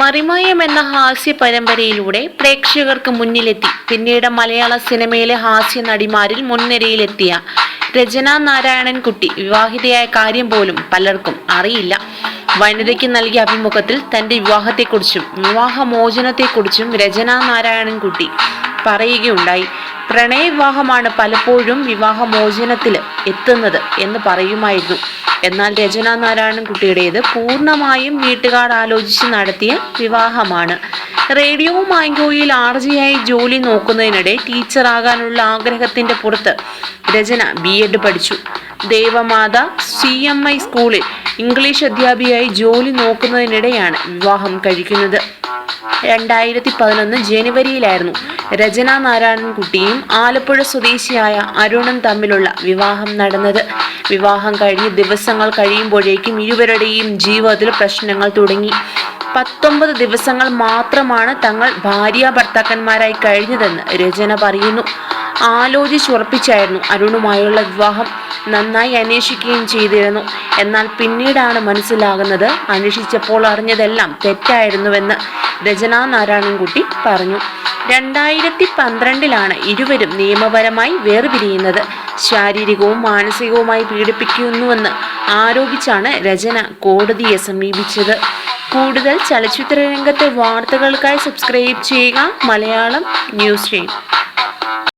മറിമായം എന്ന ഹാസ്യ പരമ്പരയിലൂടെ പ്രേക്ഷകർക്ക് മുന്നിലെത്തി. പിന്നീട് മലയാള സിനിമയിലെ ഹാസ്യ നടിമാരിൽ മുൻനിരയിലെത്തിയ രചന നാരായണൻകുട്ടി വിവാഹിതയായ കാര്യം പോലും പലർക്കും അറിയില്ല. വനിതയ്ക്ക് നൽകിയ അഭിമുഖത്തിൽ തന്റെ വിവാഹത്തെക്കുറിച്ചും വിവാഹമോചനത്തെക്കുറിച്ചും രചന നാരായണൻകുട്ടി പറയുകയുണ്ടായി. പ്രണയവിവാഹമാണ് പലപ്പോഴും വിവാഹമോചനത്തിൽ എത്തുന്നത് എന്ന് പറയുമായിരുന്നു. എന്നാൽ രചന നാരായണൻ കുട്ടിയുടേത് പൂർണമായും വീട്ടുകാർ ആലോചിച്ച് നടത്തിയ വിവാഹമാണ്. റേഡിയോ മാംഗോയിൽ ആർ ജിയായി ജോലി നോക്കുന്നതിനിടെ ടീച്ചറാകാനുള്ള ആഗ്രഹത്തിന്റെ പുറത്ത് രചന ബി എഡ് പഠിച്ചു. ദേവമാത സി എം ഐ സ്കൂളിൽ ഇംഗ്ലീഷ് അധ്യാപികയായി ജോലി നോക്കുന്നതിനിടെയാണ് വിവാഹം കഴിക്കുന്നത്. രണ്ടായിരത്തി പതിനൊന്ന് ജനുവരിയിലായിരുന്നു. രചന നാരായണൻകുട്ടിയും ആലപ്പുഴ സ്വദേശിയായ അരുണും തമ്മിലുള്ള വിവാഹം നടന്നത്. വിവാഹം കഴിഞ്ഞ് ദിവസങ്ങൾ കഴിയുമ്പോഴേക്കും ഇരുവരുടെയും ജീവിതത്തിൽ പ്രശ്നങ്ങൾ തുടങ്ങി. പത്തൊമ്പത് ദിവസങ്ങൾ മാത്രമാണ് തങ്ങൾ ഭാര്യ ഭർത്താക്കന്മാരായി കഴിഞ്ഞതെന്ന് രചന പറയുന്നു. ആലോചിച്ചുറപ്പിച്ചായിരുന്നു അരുണുമായുള്ള വിവാഹം. നന്നായി അന്വേഷിക്കുകയും ചെയ്തിരുന്നു. എന്നാൽ പിന്നീടാണ് മനസ്സിലാകുന്നത് അന്വേഷിച്ചപ്പോൾ അറിഞ്ഞതെല്ലാം തെറ്റായിരുന്നുവെന്ന് രചനാ നാരായണൻകുട്ടി പറഞ്ഞു. രണ്ടായിരത്തി പന്ത്രണ്ടിലാണ് ഇരുവരും നിയമപരമായി വേർപിരിയുന്നത്. ശാരീരികവും മാനസികവുമായി പീഡിപ്പിക്കുന്നുവെന്ന് ആരോപിച്ചാണ് രചന കോടതിയെ സമീപിച്ചത്. കൂടുതൽ ചലച്ചിത്ര രംഗത്തെ വാർത്തകൾക്കായി സബ്സ്ക്രൈബ് ചെയ്യുക. മലയാളം ന്യൂസ് ചെയ്യും